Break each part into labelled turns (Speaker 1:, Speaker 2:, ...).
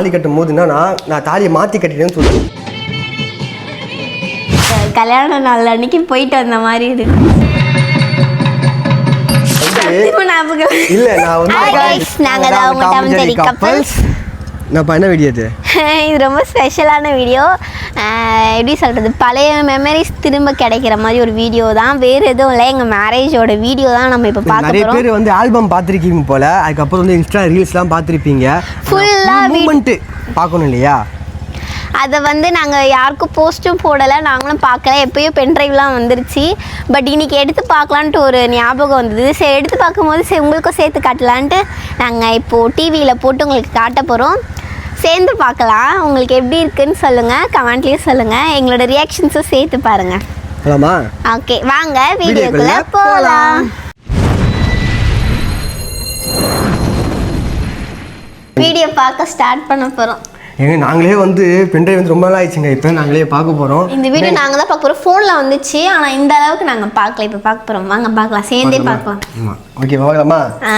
Speaker 1: தாலி கட்டும் போது என்னன்னா நான் தாலியை மாற்றி கட்டிட்டேன்னு சொல்லுவேன்.
Speaker 2: கல்யாண நாள் அன்னைக்கு போயிட்டு வந்த மாதிரி இருக்கு. இல்ல.
Speaker 1: நான் வந்து
Speaker 2: நாங்க தான் உங்க
Speaker 1: நான் என்ன வீடியோ இது
Speaker 2: இது ரொம்ப ஸ்பெஷலான வீடியோ எப்படி சொல்கிறது பழைய மெமரிஸ் திரும்ப கிடைக்கிற மாதிரி ஒரு வீடியோ தான். வேறு எதுவும் இல்லை எங்கள் மேரேஜோட வீடியோ தான் நம்ம இப்போ பார்க்க
Speaker 1: நிறைய பேர் வந்து ஆல்பம் பார்த்துருக்கீங்க போல. அதுக்கப்புறம் வந்து இன்ஸ்டா ரீல்ஸ்லாம் பார்த்துருப்பீங்க.
Speaker 2: வி-
Speaker 1: மூமெண்ட்டு பார்க்கணும் இல்லையா?
Speaker 2: அதை வந்து நாங்கள் யாருக்கும் போஸ்ட்டும் போடலை நாங்களும் பார்க்கல. எப்பயோ பென்ட்ரைவ்லாம் வந்துருச்சு. பட் இன்னைக்கு எடுத்து பார்க்கலான்ட்டு ஒரு ஞாபகம் வந்தது. சரி எடுத்து பார்க்கும்போது சரி உங்களுக்கும் சேர்த்து காட்டலான்ட்டு நாங்கள் இப்போது டிவியில் போட்டு உங்களுக்கு காட்ட போகிறோம் சேர்ந்து பார்க்கலாம். உங்களுக்கு எப்படி இருக்குன்னு சொல்லுங்கள் கமெண்ட்லேயும் சொல்லுங்கள் எங்களோட ரியாக்ஷன்ஸும் சேர்த்து பாருங்கள் ஓகே வாங்க.
Speaker 1: வீடியோக்குள்ளே
Speaker 2: போகலாம் வீடியோ பார்க்க ஸ்டார்ட் பண்ண போகிறோம்
Speaker 1: ஏங்க நாங்களே வந்து பென்ட்ரைவ் வந்து ரொம்ப நாள் ஆயிடுச்சுங்க இப்போ நாங்களே பார்க்க போகிறோம்
Speaker 2: இந்த வீடியோ நாங்கள் தான் பார்க்க போகிறோம் ஃபோனில் வந்துச்சு. ஆனால் இந்த அளவுக்கு நாங்கள் பார்க்கல. இப்போ பார்க்க போகிறோம் வாங்க பார்க்கலாம். சேர்ந்தே பார்க்கலாம்
Speaker 1: ஓகே பார்க்கலாமா.
Speaker 2: ஆ.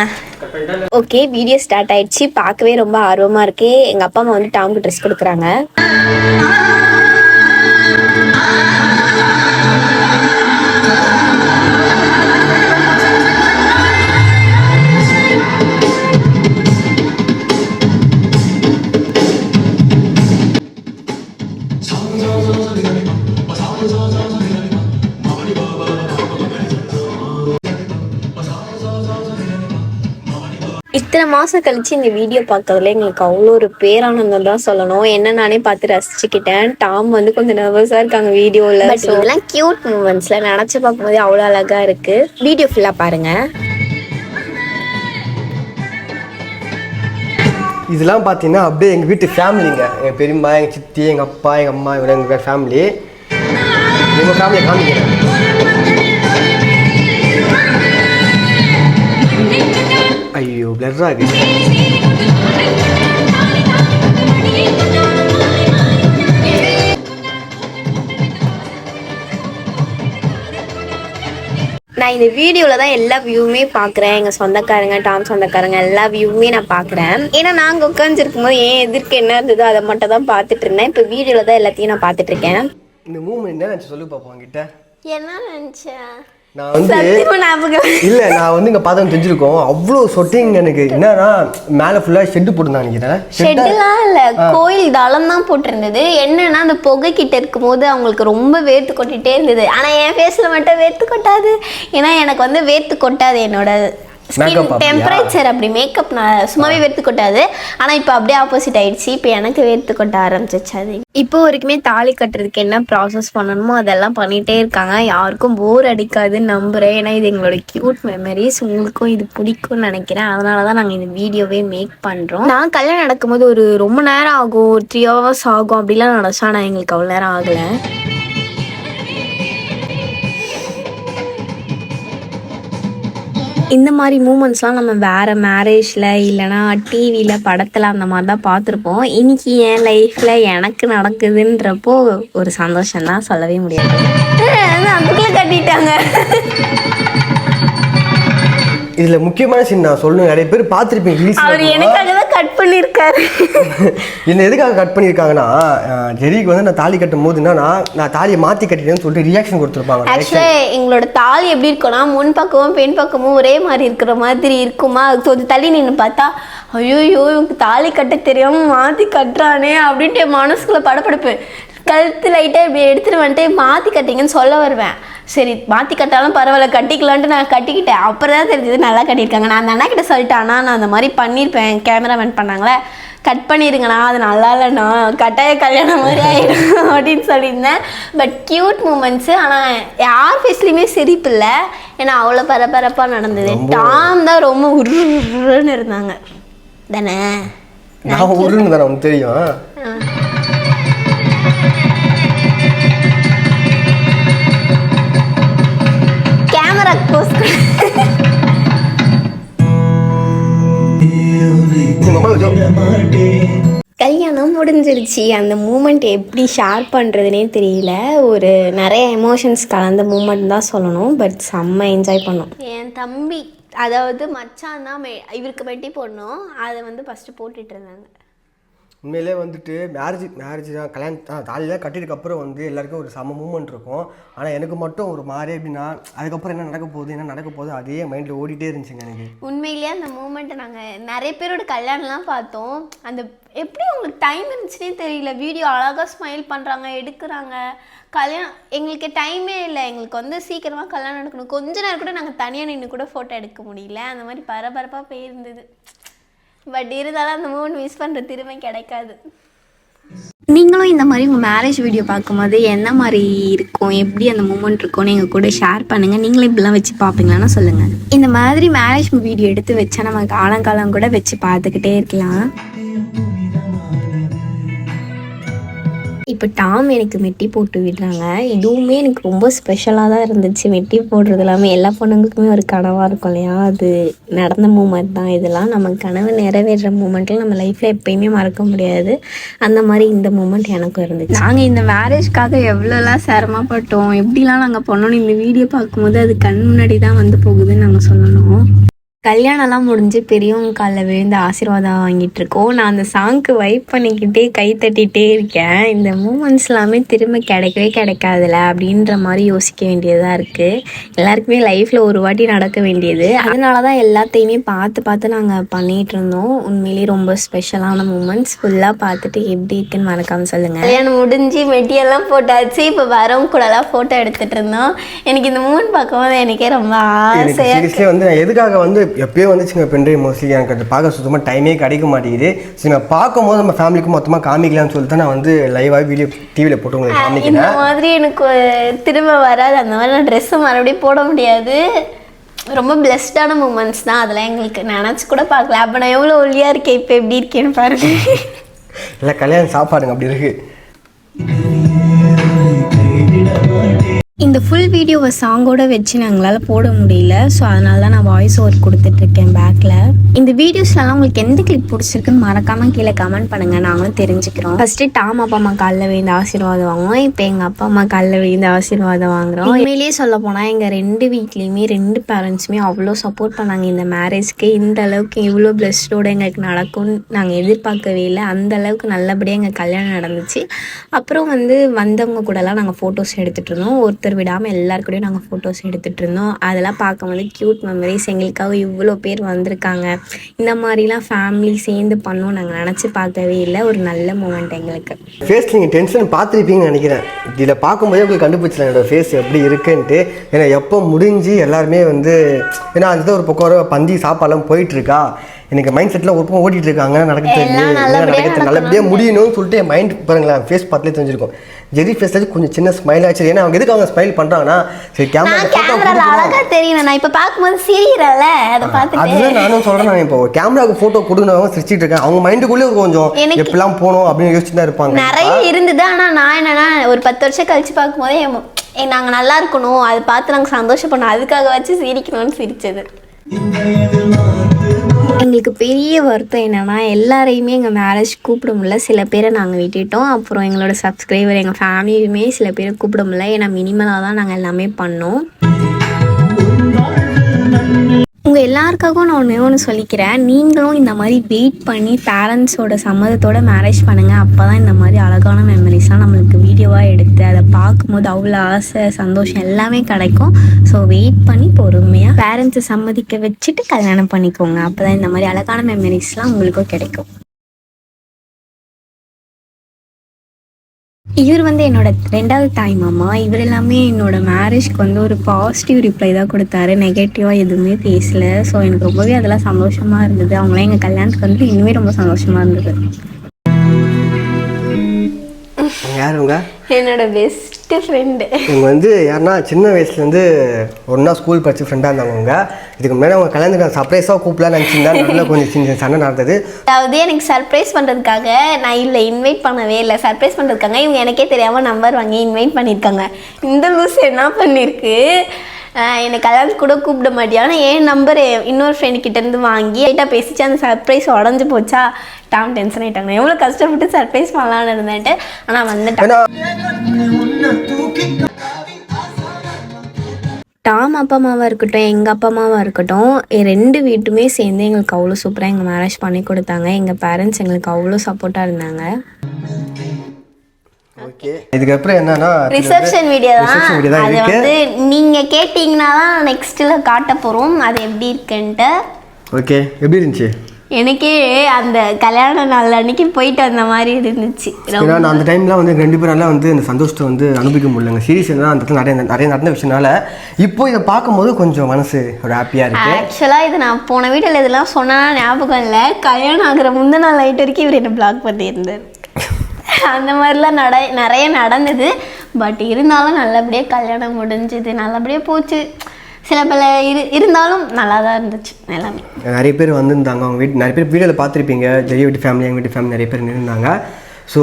Speaker 3: ஓகே வீடியோ ஸ்டார்ட் ஆயிடுச்சு. பார்க்கவே ரொம்ப ஆர்வமா இருக்கு. எங்க அப்பா அம்மா வந்து டாமுக்கு ட்ரெஸ் கொடுக்குறாங்க. இத்தனை மாசம் கழிச்சு இந்த வீடியோ பார்க்கறதுல எங்களுக்கு அவ்வளோ ஒரு பேரானந்தம் தான் சொல்லணும். என்ன நானே பார்த்து ரசிச்சுக்கிட்டேன். டாம் வந்து கொஞ்சம் நர்வஸா இருக்காங்க வீடியோல.
Speaker 2: But
Speaker 3: இதெல்லாம் கியூட் மூமெண்ட்ஸ்ல நினைச்சு பார்க்கும்போது அவ்வளோ அழகா இருக்கு. வீடியோ ஃபுல்லா பாருங்க.
Speaker 1: இதெல்லாம் பார்த்தீங்கன்னா அப்படியே எங்கள் வீட்டு ஃபேமிலிங்க. எங்கள் பெரியம்மா எங்கள் சித்தி எங்கள் அப்பா எங்கள் அம்மா இவங்க எங்கள் ஃபேமிலி எங்கள் ஃபேமிலியை காமிக்கிறேன். ஐயோ பிளர்ரா இருக்கு
Speaker 3: நான் இந்த வீடியோல தான் எல்லா வியூவுமே பார்க்குறேன் எங்கள் சொந்தக்காரங்க டாம் சொந்தக்காரங்க எல்லா வியூவுமே நான் பார்க்குறேன் ஏன்னா நாங்கள் உட்காந்துருக்கும் போது ஏன் எதிர்க்கு என்ன இருந்ததோ அதை மட்டும் தான் பார்த்துட்டு இருந்தேன். இப்போ வீடியோவில் தான் எல்லாத்தையும் நான் பார்த்துட்டு இருக்கேன்.
Speaker 1: இந்த மூமெண்ட் என்ன நினச்சி சொல்லி பார்ப்போம் கிட்ட
Speaker 2: என்ன நினச்சேன்
Speaker 1: நான் வந்து
Speaker 2: இல்ல.
Speaker 1: நான் வந்து இங்கே பார்த்தவங்க தெரிஞ்சிருக்கோம். அவ்வளோ சொட்டிங் எனக்கு. என்னன்னா மேலே ஃபுல்லாக ஷெட்டு போட்டுருந்தான் நினைக்கிறேன். ஷெட்டா
Speaker 2: ஷெட்டுலாம் இல்லை. கோயில் தளம் தான் போட்டிருந்தது. என்னன்னா அந்த புகை கிட்ட இருக்கும்போது அவங்களுக்கு ரொம்ப வேர்த்து கொட்டிட்டே இருந்தது. ஆனால் என் ஃபேஸில் மட்டும் வேர்த்து கொட்டாது. ஏன்னா எனக்கு வந்து வேர்த்து கொட்டாது என்னோட? டெம்பரேச்சர் அப்படி மேக்கப் நான் சும்மாவே வேர்த்து கொட்டாது. ஆனால் இப்போ அப்படியே ஆப்போசிட் ஆயிடுச்சு. இப்போ எனக்கு வேர்த்து கொட்ட ஆரம்பிச்சிச்சு அது.
Speaker 3: இப்போ வரைக்குமே தாலி கட்டுறதுக்கு என்ன ப்ராசஸ் பண்ணணுமோ அதெல்லாம் பண்ணிட்டே இருக்காங்க. யாருக்கும் போர் அடிக்காதுன்னு நம்புறேன். ஏன்னா இது எங்களோட கியூட் மெமரிஸ் உங்களுக்கும் இது பிடிக்கும்னு நினைக்கிறேன். அதனால தான் நாங்கள் இந்த வீடியோவே மேக் பண்ணுறோம் நான் கல்யாணம் நடக்கும்போது ஒரு ரொம்ப நேரம் ஆகும். ஒரு த்ரீ ஹவர்ஸ் ஆகும். அப்படிலாம் நினச்சா ஆனால் எங்களுக்கு அவ்வளோ நேரம் ஆகலை. இந்த மாதிரி மூமெண்ட்ஸ்லாம் நம்ம வேறு மேரேஜில் இல்லைனா டிவியில் படத்தில் அந்த மாதிரி தான் பார்த்துருப்போம். இன்னைக்கு என் லைஃப்பில் எனக்கு நடக்குதுன்றப்போ ஒரு சந்தோஷம் தான் சொல்லவே முடியாது.
Speaker 2: அதுக்குள்ளே கட்டிட்டாங்க.
Speaker 1: இதில் முக்கியமான சீன் நான் சொல்லணும். நிறைய பேர் பார்த்துருப்பீங்க
Speaker 2: அவர் எனக்காக தான் கட் பண்ணியிருக்காரு.
Speaker 1: என்ன எதுக்காக கட் பண்ணியிருக்காங்கன்னா ஜெரிக்கு வந்து நான் தாலி கட்டும் போது என்னன்னா நான் தாலியை மாற்றி கட்டிட்டேன்னு சொல்லிட்டு ரியாக்ஷன் கொடுத்துருப்பாங்க
Speaker 2: ஆக்சுவலாக எங்களோட தாலி எப்படி இருக்கும்னா முன் பக்கமும் பெண் பக்கமும் ஒரே மாதிரி இருக்கிற மாதிரி இருக்குமா? கொஞ்சம் தள்ளி நின்று பார்த்தா ஐயோ இவனுக்கு தாலி கட்ட தெரியாம மாற்றி கட்டுறானே அப்படின்ட்டு மனசுக்குள்ள படப்படுப்பு. கழுத்து லைட்டாக இப்படி எடுத்துட்டு வந்துட்டு மாற்றி கட்டிங்கன்னு சொல்ல வருவேன். சரி மாற்றி கட்டாலும் பரவாயில்ல கட்டிக்கலான்ட்டு நான் கட்டிக்கிட்டேன். அப்புறம் தான் தெரிஞ்சது நல்லா கட்டியிருக்காங்க. நான் அந்த அண்ணா கிட்ட சொல்லிட்டேன் அண்ணா நான் அந்த மாதிரி பண்ணியிருப்பேன். கேமராமேன் பண்ணாங்களே கட் பண்ணிடுங்கண்ணா அது நல்லா இல்லைண்ணா. கட்டாய கல்யாணம் மாதிரி ஆயிடும் அப்படின்னு சொல்லியிருந்தேன். பட் க்யூட் மூமெண்ட்ஸு ஆனால் யார் ஃபேஸ்லேயுமே சிரிப்பு இல்லை. ஏன்னா அவ்வளோ பரபரப்பாக நடந்தது. டாம் தான் ரொம்ப உருன்னு இருந்தாங்க. தானே?
Speaker 1: நான் உருன்னு தானே உனக்கு தெரியும்?
Speaker 3: கல்யாணம் முடிஞ்சிருச்சு. அந்த மூமெண்ட் எப்படி ஷேர் பண்ணுறதுனே தெரியல. ஒரு நிறைய எமோஷன்ஸ் கலந்த மூமெண்ட் தான் சொல்லணும். பட் செம்ம என்ஜாய் பண்ணோம்.
Speaker 2: என் தம்பி அதாவது மச்சான் தான் மெ இவருக்கு மெட்டி போடணும் அதை வந்து ஃபஸ்ட்டு போட்டுட்டு இருந்தாங்க.
Speaker 1: உண்மையிலே வந்துட்டு மேரேஜ் மேரேஜ் தான் கல்யாணம் தான் தாலிலாம் கட்டிட்டு அப்புறம் வந்து எல்லாருக்கும் ஒரு சம மூமெண்ட் இருக்கும். ஆனால் எனக்கு மட்டும் ஒரு மாதிரி அப்படின்னா அதுக்கப்புறம் என்ன நடக்க போகுது என்ன நடக்க போகுது அதே மைண்டில் ஓடிட்டே இருந்துச்சுங்க எனக்கு.
Speaker 2: உண்மையிலேயே அந்த மூமெண்ட்டை நாங்கள் நிறைய பேரோட கல்யாணம்லாம் பார்த்தோம். அந்த எப்படி உங்களுக்கு டைம் இருந்துச்சுன்னே தெரியல. வீடியோ அழகாக ஸ்மைல் பண்ணுறாங்க எடுக்கிறாங்க. கல்யாணம் எங்களுக்கு டைமே இல்லை. எங்களுக்கு வந்து சீக்கிரமாக கல்யாணம் எடுக்கணும் கொஞ்ச நேரம் கூட நாங்கள் தனியாக நின்று கூட ஃபோட்டோ எடுக்க முடியல. அந்த மாதிரி பரபரப்பாக போயிருந்தது. பட் இருந்தாலும் அந்த மூமெண்ட் மிஸ் பண்ணுற திரும்ப கிடைக்காது.
Speaker 3: நீங்களும் இந்த மாதிரி உங்கள் மேரேஜ் வீடியோ பார்க்கும்போது என்ன மாதிரி இருக்கும்? எப்படி அந்த மூமெண்ட் இருக்கும்னு எங்கள் கூட ஷேர் பண்ணுங்கள் நீங்களும் இப்படிலாம் வச்சு பார்ப்பீங்களான்னு சொல்லுங்கள் இந்த மாதிரி மேரேஜ் வீடியோ எடுத்து வச்சா நம்ம காலங்காலம் கூட வச்சு பார்த்துக்கிட்டே இருக்கலாம். இப்போ டாம் எனக்கு மெட்டி போட்டு விடுறாங்க. இதுவுமே எனக்கு ரொம்ப ஸ்பெஷலாக தான் இருந்துச்சு. மெட்டி போடுறது எல்லாமே எல்லா பொண்ணுங்களுக்குமே ஒரு கனவாக இருக்கும் இல்லையா? அது நடந்த மூமெண்ட் தான். இதெல்லாம் நம்ம கனவு நிறைவேற மூமெண்ட்டில் நம்ம லைஃப்பில் எப்பயுமே மறக்க முடியாது. அந்த மாதிரி இந்த மூமெண்ட் எனக்கும் இருந்துச்சு. நாங்கள் இந்த மேரேஜ்க்காக எவ்வளோலாம் சிரமப்பட்டோம் எப்படிலாம் நாங்கள் பண்ணோம் இந்த வீடியோ பார்க்கும்போது அது கண் முன்னாடி தான் வந்து போகுதுன்னு நாங்கள் சொல்லணும். கல்யாணம்லாம் முடிஞ்சு பெரியவங்க காலில் விழுந்து ஆசீர்வாதம் வாங்கிட்டு இருக்கோம். நான் அந்த சாங்க்கு வைப் பண்ணிக்கிட்டே கை தட்டிகிட்டே இருக்கேன். இந்த மூமெண்ட்ஸ் எல்லாமே திரும்ப கிடைக்கவே கிடைக்காதுல அப்படின்ற மாதிரி யோசிக்க வேண்டியதாக இருக்குது எல்லாருக்குமே லைஃப்பில் ஒரு வாட்டி நடக்க வேண்டியது. அதனால தான் எல்லாத்தையுமே பார்த்து பார்த்து நாங்கள் பண்ணிகிட்டு இருந்தோம். உண்மையிலேயே ரொம்ப ஸ்பெஷலான மூமெண்ட்ஸ் ஃபுல்லாக பார்த்துட்டு எப்படி இருக்குன்னு மறக்காமல் சொல்லுங்கள்
Speaker 2: கல்யாணம் முடிஞ்சு மெட்டியெல்லாம் போட்டாச்சு. இப்போ வரவங்க கூடலாம் ஃபோட்டோ எடுத்துகிட்டு இருந்தோம். எனக்கு இந்த மூமெண்ட் பார்க்கும்போது எனக்கே ரொம்ப ஆசையாக
Speaker 1: வந்து எதுக்காக வந்து எப்பயோ வந்துச்சுங்க பென்ட்ரைவ் மோஸ்ட்லி எனக்கு அது பார்க்க சுத்தமாக டைமே கிடைக்க மாட்டேங்குது. சரி நான் பார்க்கும்போது நம்ம ஃபேமிலிக்கு மொத்தமாக காமிக்கலாம்னு சொல்லிட்டு நான் வந்து லைவாக வீடியோ டிவியில் போட்டு உங்களுக்கு
Speaker 2: இந்த
Speaker 1: காமிக்கிறேன்.
Speaker 2: மாதிரி எனக்கு திரும்ப வராது. அந்த மாதிரி நான் ட்ரெஸ்ஸு மறுபடியும் போட முடியாது. ரொம்ப பிளெஸ்டான மூமெண்ட்ஸ் தான். அதெல்லாம் எங்களுக்கு நினச்சி கூட பார்க்கல. அப்போ நான் எவ்வளோ ஒல்லியாக இருக்கேன்? இப்போ எப்படி இருக்கேன்னு பாருங்க.
Speaker 1: இல்லை கல்யாணம் சாப்பாடுங்க அப்படி இருக்கு.
Speaker 3: இந்த ஃபுல் வீடியோவை சாங்கோட வச்சு எங்களால் போட முடியல. ஸோ அதனால தான் நான் வாய்ஸ் ஓவர் கொடுத்துட்ருக்கேன் பேக்கில் இந்த வீடியோஸ்லாம் உங்களுக்கு எந்த கிளிப் பிடிச்சிருக்குன்னு மறக்காமல் கீழே கமெண்ட் பண்ணுங்கள் நாங்களும் தெரிஞ்சுக்கிறோம். ஃபஸ்ட்டு டாம் அப்பா அம்மா காலில் விழுந்து ஆசீர்வாதம் வாங்குவோம் இப்போ எங்கள் அப்பா அம்மா காலில் விழுந்து ஆசீர்வாதம் வாங்குறோம். உண்மையிலேயே சொல்ல போனால் எங்கள் ரெண்டு வீட்லேயுமே ரெண்டு பேரண்ட்ஸுமே அவ்வளோ சப்போர்ட் பண்ணாங்க இந்த மேரேஜ்க்கு இந்த அளவுக்கு இவ்வளோ பிளஸ்டோடு எங்களுக்கு நடக்கும்னு நாங்கள் எதிர்பார்க்கவே இல்லை. அந்த அளவுக்கு நல்லபடியாக எங்கள் கல்யாணம் நடந்துச்சு. அப்புறம் வந்து வந்தவங்க கூடலாம் நாங்கள் ஃபோட்டோஸ் எடுத்துகிட்டு இருந்தோம். ஒருத்தர் விடாமல் எல்லார் கூடயும் நாங்கள் ஃபோட்டோஸ் எடுத்துகிட்டு இருந்தோம் அதெல்லாம் பார்க்கும்போது க்யூட் மெமரிஸ் எங்களுக்காக இவ்வளோ பேர் வந்திருக்காங்க. இந்த மாதிரிலாம் ஃபேமிலி சேர்ந்து பண்ணோம் நாங்கள் நினச்சி பார்க்கவே இல்லை. ஒரு நல்ல மூமெண்ட் எங்களுக்கு.
Speaker 1: ஃபேஸ் நீங்கள் டென்ஷன் பார்த்துருப்பீங்கன்னு நினைக்கிறேன். இதில் பார்க்கும்போதே உங்களுக்கு கண்டுபிடிச்சலாம் என்னோட ஃபேஸ் எப்படி இருக்குன்ட்டு. ஏன்னா எப்போ முடிஞ்சு எல்லாருமே வந்து ஏன்னா அந்த ஒரு பக்கம் ஒரு பந்தி சாப்பாடுலாம் போயிட்டு இருக்கா எனக்கு மைண்ட் செட்டில் ஒரு பக்கம் ஓடிட்டு இருக்காங்க நடக்க தெரியல
Speaker 2: எல்லாம்
Speaker 1: என்ன
Speaker 2: நல்லபடியா
Speaker 1: நடக்குது நல்லபடியாக முடியணும்னு சொல்லிட்டு என் மைண்ட் பாருங்களேன் ஃபேஸ் பார்த்துலேயே தெரிஞ்சிருக்கும். ஜெரி ஃபேஸ்ல கொஞ்சம் சின்ன ஸ்மைல் ஆச்சு. ஏன்னா அவங்க எதுக்கு அவங்க ஸ்மைல் பண்ணுறாங்கன்னா சரி கேமரா
Speaker 2: கேமரால அழகா தெரியணும் நான் இப்ப பார்க்கும்போது சிரிக்கிறேன்ல அதை பார்த்துட்டு.
Speaker 1: அதுதான் நானும் சொல்றேன். நான் இப்போ கேமராவுக்கு போட்டோ கொடுக்கணும் சிரிச்சிட்டு இருக்கேன். அவங்க மைண்டுக்குள்ளே கொஞ்சம்
Speaker 2: எனக்கு-
Speaker 1: எப்படிலாம் போகணும் அப்படின்னு யோசிச்சு தான் இருப்பாங்க.
Speaker 2: நிறைய இருந்தது. ஆனா நான் என்னன்னா ஒரு பத்து வருஷம் கழிச்சு பார்க்கும்போதே ஏ நாங்கள் நல்லா இருக்கணும். அதை பார்த்து நாங்கள் சந்தோஷப்படணும். அதுக்காக வச்சு சிரிக்கணும்னு சிரிச்சது.
Speaker 3: எங்களுக்கு பெரிய வருத்தம் என்னன்னா எல்லாரையுமே எங்கள் மேரேஜ் கூப்பிட முடியல. சில பேரை நாங்கள் விட்டுட்டோம். அப்புறம் எங்களோட சப்ஸ்கிரைபர் எங்கள் ஃபேமிலியுமே சில பேரை கூப்பிட முடியல. ஏன்னா மினிமலாக தான் நாங்கள் எல்லாமே பண்ணோம். உங்கள் எல்லாருக்காகவும் நான் ஒன்று ஒன்று சொல்லிக்கிறேன். நீங்களும் இந்த மாதிரி வெயிட் பண்ணி பேரண்ட்ஸோட சம்மதத்தோட மேரேஜ் பண்ணுங்கள் அப்போ தான் இந்த மாதிரி அழகான மெமரிஸ்லாம் நம்மளுக்கு வீடியோவாக எடுத்து அதை பார்க்கும்போது அவ்வளோ ஆசை சந்தோஷம் எல்லாமே கிடைக்கும். ஸோ வெயிட் பண்ணி பொறுமையாக பேரண்ட்ஸை சம்மதிக்க வச்சுட்டு கல்யாணம் பண்ணிக்கோங்க. அப்போ தான் இந்த மாதிரி அழகான மெமரிஸ்லாம் உங்களுக்கும் கிடைக்கும். இவர் வந்து என்னோட ரெண்டாவது தாய் மாமா. இவர் எல்லாமே என்னோட மேரேஜ்க்கு வந்து ஒரு பாசிட்டிவ் ரிப்ளை தான் கொடுத்தாரு. நெகட்டிவாக எதுவுமே பேசல. ஸோ எனக்கு ரொம்பவே அதெல்லாம் சந்தோஷமாக இருந்தது. அவங்களாம் எங்கள் கல்யாணத்துக்கு வந்து இன்னுமே ரொம்ப சந்தோஷமாக இருந்தது.
Speaker 1: யாருங்க
Speaker 2: என்னோட பெஸ்ட் ஃப்ரெண்டு
Speaker 1: இவங்க வந்து யாருன்னா சின்ன வயசுலேருந்து ஒன்றா ஸ்கூல் படிச்சு ஃப்ரெண்டாக இருந்தாங்க அவங்க இதுக்கு முன்னாடி அவங்க கல்யாணத்துக்கு சர்ப்ரைஸாக கூப்பிடலாம் நினச்சிருந்தா நல்லா கொஞ்சம் சின்ன சண்டை நடந்தது.
Speaker 2: அதாவது எனக்கு சர்ப்ரைஸ் பண்ணுறதுக்காக நான் இல்லை இன்வைட் பண்ணவே இல்லை. சர்ப்ரைஸ் பண்ணுறதுக்காக இவங்க எனக்கே தெரியாமல் நம்பர் வாங்கி இன்வைட் பண்ணியிருக்காங்க. இந்த லூஸ் என்ன பண்ணியிருக்கு? என்னை கல்யாணத்துக்கு கூட கூப்பிட மாட்டியா? ஆனால் என் நம்பர் இன்னொரு ஃப்ரெண்ட் கிட்டேருந்து வாங்கி லைட்டாக பேசிச்சு அந்த சர்ப்ரைஸ் உடஞ்சி போச்சா? டாம் டென்ஷன் ஆகிட்டாங்க எவ்வளோ கஷ்டப்பட்டு சர்ப்ரைஸ் பண்ணலான்னு இருந்தேன்ட்டு ஆனால் வந்துட்டேன்
Speaker 3: டாம் அப்பா அம்மாவாக இருக்கட்டும் எங்கள் அப்பா அம்மாவாக இருக்கட்டும் ரெண்டு வீட்டுமே சேர்ந்து எங்களுக்கு அவ்வளோ சூப்பராக எங்கள் மேரேஜ் பண்ணி கொடுத்தாங்க. எங்கள் பேரண்ட்ஸ் எங்களுக்கு அவ்வளோ சப்போர்ட்டாக இருந்தாங்க.
Speaker 1: ஓகே இதுக்கப்புறம் என்னன்னா
Speaker 2: ரிசப்ஷன் வீடியோ தான். அது வந்து நீங்க கேட்டீங்கன்னா தான் நெக்ஸ்ட்ல காட்ட போறோம். அது எப்படி இருக்குன்ட்டு.
Speaker 1: ஓகே எப்படி இருந்துச்சு?
Speaker 2: எனக்கே அந்த கல்யாண நாள் அன்னைக்கு போயிட்டு வந்த மாதிரி இருந்துச்சு.
Speaker 1: ஏன்னா அந்த டைம்ல வந்து ரெண்டு பேரால வந்து இந்த சந்தோஷத்தை வந்து அனுபவிக்க முடியலங்க. சீரியஸ் அந்த இடத்துல நிறைய நிறைய நடந்த விஷயனால இப்போ இதை பார்க்கும்போது கொஞ்சம் மனசு ஒரு ஹாப்பியா இருக்கு.
Speaker 2: ஆக்சுவலாக இது நான் போன வீட்டில் இதெல்லாம் சொன்னா ஞாபகம் இல்லை. கல்யாணம் ஆகுற முந்தின நாள் நைட் வரைக்கும் இவர் என்ன பிளாக் பண்ணியிருந்தார். அந்த மாதிரிலாம் நட நிறைய நடந்தது. பட் இருந்தாலும் நல்லபடியாக கல்யாணம் முடிஞ்சுது. நல்லபடியாக போச்சு. சில பல இரு இருந்தாலும் நல்லா தான் இருந்துச்சு எல்லாமே.
Speaker 1: நிறைய பேர் வந்திருந்தாங்க. அவங்க வீட்டு நிறைய பேர் வீடியோவில் பார்த்துருப்பீங்க. ஜெய வீட்டு ஃபேமிலி எங்கள் வீட்டு ஃபேமிலி நிறைய பேர் நின்றுந்தாங்க ஸோ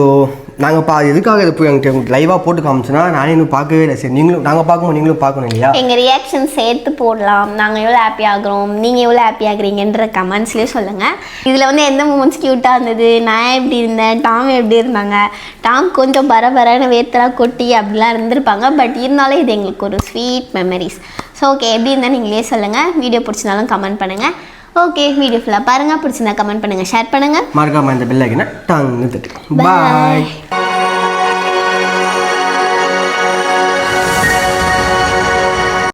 Speaker 1: நாங்கள் பா எதுக்காக இது போய் எங்களுக்கு லைவாக போட்டு காமிச்சோன்னா நானே இன்னும் பார்க்கவே இல்லை சரி. நீங்களும் நாங்கள் பார்க்கும்போது நீங்களும் பார்க்கணும் இல்லையா?
Speaker 2: எங்கள் ரியாக்ஷன் சேர்த்து போடலாம். நாங்கள் எவ்வளோ ஹாப்பி ஆகுறோம்? நீங்கள் எவ்வளோ ஹாப்பி ஆகுறீங்கன்ற கமெண்ட்ஸ்லேயே சொல்லுங்கள் இதில் வந்து எந்த மூமெண்ட்ஸ் க்யூட்டாக இருந்தது? நான் எப்படி இருந்தேன்? டாம் எப்படி இருந்தாங்க? டாம் கொஞ்சம் பர பரன்னு வேர்த்தலாம் கொட்டி அப்படிலாம் இருந்திருப்பாங்க. பட் இருந்தாலும் இது எங்களுக்கு ஒரு ஸ்வீட் மெமரிஸ் ஸோ ஓகே எப்படி இருந்தால் நீங்களே சொல்லுங்கள் வீடியோ பிடிச்சிருந்தாலும் கமெண்ட் பண்ணுங்கள் ஓகே வீடியோ ஃபுல்லாக பாருங்கள் பிடிச்சிருந்தா கமெண்ட் பண்ணுங்கள் ஷேர் பண்ணுங்கள்
Speaker 1: மறக்காம இந்த பெல் ஐக்கனை டாங்னு தட்டு பாய்